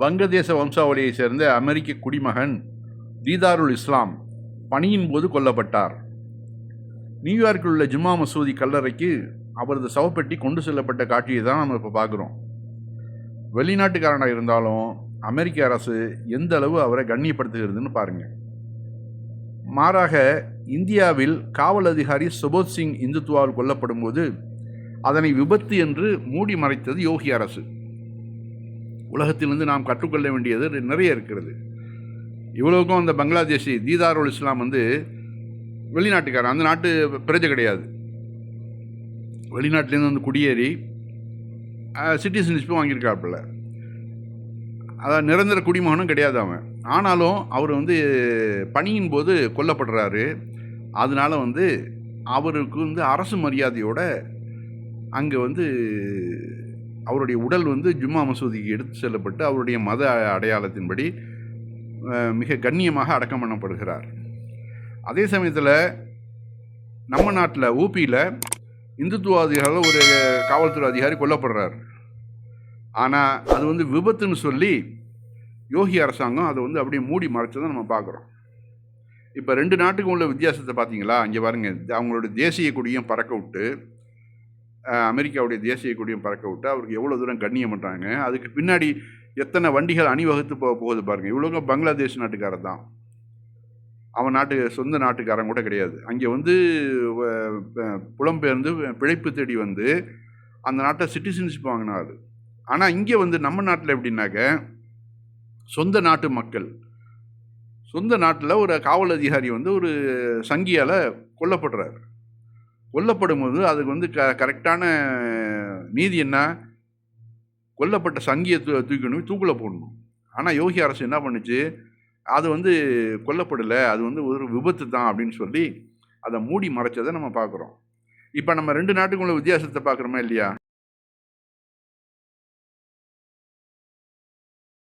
வங்கதேச வம்சாவளியைச் சேர்ந்த அமெரிக்க குடிமகன் தீதாருல் இஸ்லாம் பணியின் போது கொல்லப்பட்டார். நியூயார்க்கில் உள்ள ஜும்மா மசூதி கல்லறைக்கு அவரது சவப்பெட்டி கொண்டு செல்லப்பட்ட காட்சியை தான் நம்ம இப்போ பார்க்குறோம். வெளிநாட்டுக்காரனாக இருந்தாலும் அமெரிக்க அரசு எந்த அளவு அவரை கண்ணியப்படுத்துகிறதுன்னு பாருங்கள் மாறாக இந்தியாவில் காவல் அதிகாரி சுபோத் சிங் இந்துத்துவாவில் கொல்லப்படும் போது அதனை விபத்து என்று மூடி மறைத்தது யோகி அரசு. உலகத்திலிருந்து நாம் கற்றுக்கொள்ள வேண்டியது நிறைய இருக்கிறது. இவ்வளவுக்கும் அந்த பங்களாதேஷி தீதாருல் இஸ்லாம் வந்து வெளிநாட்டுக்காரன். அந்த நாட்டு பிரஜை கிடையாது. வெளிநாட்டிலேருந்து வந்து குடியேறி சிட்டிசன்ஷிப்பும் வாங்கியிருக்காப்புல. அதான் நிரந்தர குடிமகனும் கிடையாது அவன். ஆனாலும் அவர் வந்து பணியின் போது கொல்லப்படுறாரு. அதனால வந்து அவருக்கு வந்து அரசு மரியாதையோட அங்கே வந்து அவருடைய உடல் வந்து ஜும்மா மசூதிக்கு எடுத்து செல்லப்பட்டு அவருடைய மத அடையாளத்தின்படி மிக கண்ணியமாக அடக்கம் பண்ணப்படுகிறார். அதே சமயத்தில் நம்ம நாட்டில் ஊபியில் இந்துத்துவாதிகளால் ஒரு காவல்துறை அதிகாரி கொல்லப்படுறார். ஆனால் அது வந்து விபத்துன்னு சொல்லி யோகி அரசாங்கம் அதை வந்து அப்படியே மூடி மறைச்சதை நம்ம பார்க்குறோம். இப்போ ரெண்டு நாட்டுக்கும் உள்ள வித்தியாசத்தை பார்த்தீங்களா? இங்கே பாருங்க அவங்களோட தேசிய கொடியும் பறக்க விட்டு அமெரிக்காவுடைய தேசிய கொடியும் பறக்க விட்டு அவருக்கு எவ்வளோ தூரம் கண்ணியம் பண்ணுறாங்க அதுக்கு பின்னாடி எத்தனை வண்டிகள் அணிவகுத்து போக போகுது பாருங்க. இவ்வளோங்க பங்களாதேஷ் நாட்டுக்காரர் தான். அவன் நாட்டு சொந்த நாட்டுக்காரன் கூட கிடையாது. அங்கே வந்து புலம்பெயர்ந்து பிழைப்பு தேடி வந்து அந்த நாட்டை சிட்டிசன்ஷிப் வாங்கினார். ஆனால் இங்கே வந்து நம்ம நாட்டில் எப்படின்னாக்க சொந்த நாட்டு மக்கள். சொந்த நாட்டில் ஒரு காவல் அதிகாரி வந்து ஒரு சங்கியால் கொல்லப்படுறாரு. கொல்லப்படும் போது அதுக்கு வந்து க கரெக்டான நீதி என்ன? கொல்லப்பட்ட சங்கியை தூ தூக்கணும் தூக்கில் போடணும். ஆனால் யோகி அரசு என்ன பண்ணுச்சு? அது வந்து கொல்லப்படலை அது வந்து ஒரு விபத்து தான் அப்படின்னு சொல்லி அதை மூடி மறைச்சதை நம்ம பார்க்குறோம். இப்போ நம்ம ரெண்டு நாட்டுக்குள்ள வித்தியாசத்தை பார்க்குறோமா இல்லையா?